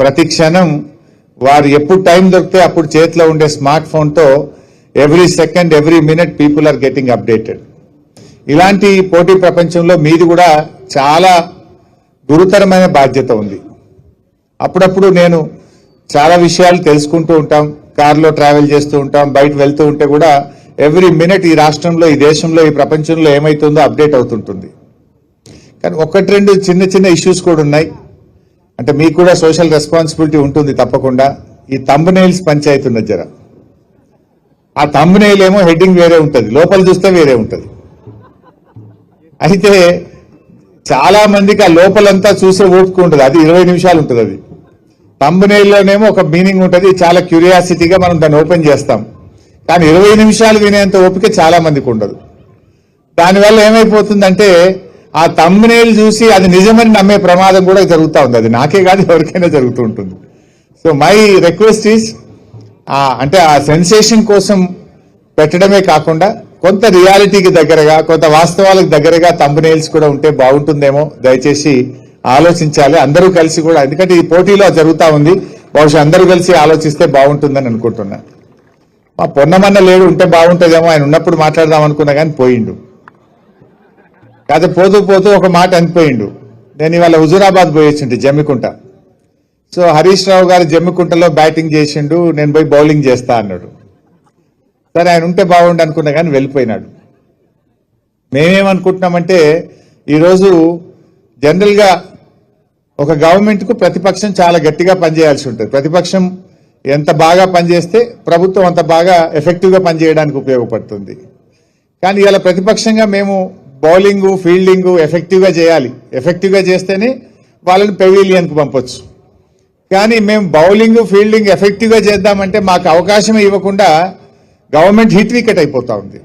ప్రతి క్షణం వారు ఎప్పుడు టైం దొరికితే అప్పుడు చేతిలో ఉండే స్మార్ట్ ఫోన్తో every second every minute people are getting updated. ఇలాంటి పోటీ ప్రపంచంలో మీది కూడా చాలా గురుతరమైన బాధ్యత ఉంది. అప్పుడప్పుడు నేను చాలా విషయాలు తెలుసుకుంటూ ఉంటాం కారులో ట్రావెల్ చేస్తూ ఉంటాం బయట వెళ్తూ ఉంటే కూడా ఎవ్రీ మినిట్ ఈ రాష్ట్రంలో ఈ దేశంలో ఈ ప్రపంచంలో ఏమైతుందో అప్డేట్ అవుతుంటుంది. కానీ ఒకటి రెండు చిన్న చిన్న ఇష్యూస్ కూడా ఉన్నాయి. అంటే మీకు కూడా సోషల్ రెస్పాన్సిబిలిటీ ఉంటుంది తప్పకుండా. ఈ తంబు నెయిల్స్ పంచాయతీ ఉన్నది జర. ఆ తంబు నెయిల్ ఏమో హెడ్డింగ్ వేరే ఉంటుంది. లోపల చూస్తే వేరే ఉంటుంది. అయితే చాలా మందికి ఆ లోపలంతా చూసే ఓపిక ఉంటుంది అది ఇరవై నిమిషాలు ఉంటుంది అది. తంబునేల్లోనేమో ఒక మీనింగ్ ఉంటుంది. చాలా క్యూరియాసిటీగా మనం దాన్ని ఓపెన్ చేస్తాం. కానీ ఇరవై నిమిషాలు వినేంత ఓపిక చాలా మందికి ఉండదు. దానివల్ల ఏమైపోతుందంటే ఆ తమ్మునేలు చూసి అది నిజమని నమ్మే ప్రమాదం కూడా జరుగుతూ ఉంది. అది నాకే కాదు ఎవరికైనా జరుగుతూ ఉంటుంది. సో మై రిక్వెస్ట్ ఈస్ అంటే ఆ సెన్సేషన్ కోసం పెట్టడమే కాకుండా కొంత రియాలిటీకి దగ్గరగా కొంత వాస్తవాలకు దగ్గరగా తమ్మునేల్స్ కూడా ఉంటే బాగుంటుందేమో దయచేసి ఆలోచించాలి. అందరూ కలిసి కూడా ఎందుకంటే ఈ పోటీలో జరుగుతూ ఉంది. బహుశా అందరూ కలిసి ఆలోచిస్తే బాగుంటుందని అనుకుంటున్నా. మా పొన్నమన్న లేడు ఉంటే బాగుంటుందేమో ఆయన ఉన్నప్పుడు మాట్లాడదాం అనుకున్నా కానీ పోయిండు. కాదు పోతూ పోతూ ఒక మాట అనిపోయిండు. నేను ఇవాళ హుజూరాబాద్ పోయేసిండు జమ్మికుంట. సో హరీష్ రావు గారు జమ్మికుంటలో బ్యాటింగ్ చేసిండు నేను పోయి బౌలింగ్ చేస్తా అన్నాడు. సరే ఆయన ఉంటే బాగుండు అనుకున్నా కానీ వెళ్ళిపోయినాడు. మేమేమనుకుంటున్నామంటే ఈరోజు జనరల్గా ఒక గవర్నమెంట్కు ప్రతిపక్షం చాలా గట్టిగా పనిచేయాల్సి ఉంటుంది. ప్రతిపక్షం ఎంత బాగా పనిచేస్తే ప్రభుత్వం అంత బాగా ఎఫెక్టివ్గా పనిచేయడానికి ఉపయోగపడుతుంది. కానీ ఇలా ప్రతిపక్షంగా మేము బౌలింగ్ ఫీల్డింగ్ ఎఫెక్టివ్గా చేయాలి. ఎఫెక్టివ్గా చేస్తేనే వాళ్ళని పెవిలియన్కి పంపొచ్చు. కానీ మేము బౌలింగ్ ఫీల్డింగ్ ఎఫెక్టివ్గా చేద్దామంటే మాకు అవకాశం ఇవ్వకుండా గవర్నమెంట్ హిట్ వికెట్ అయిపోతా ఉంది.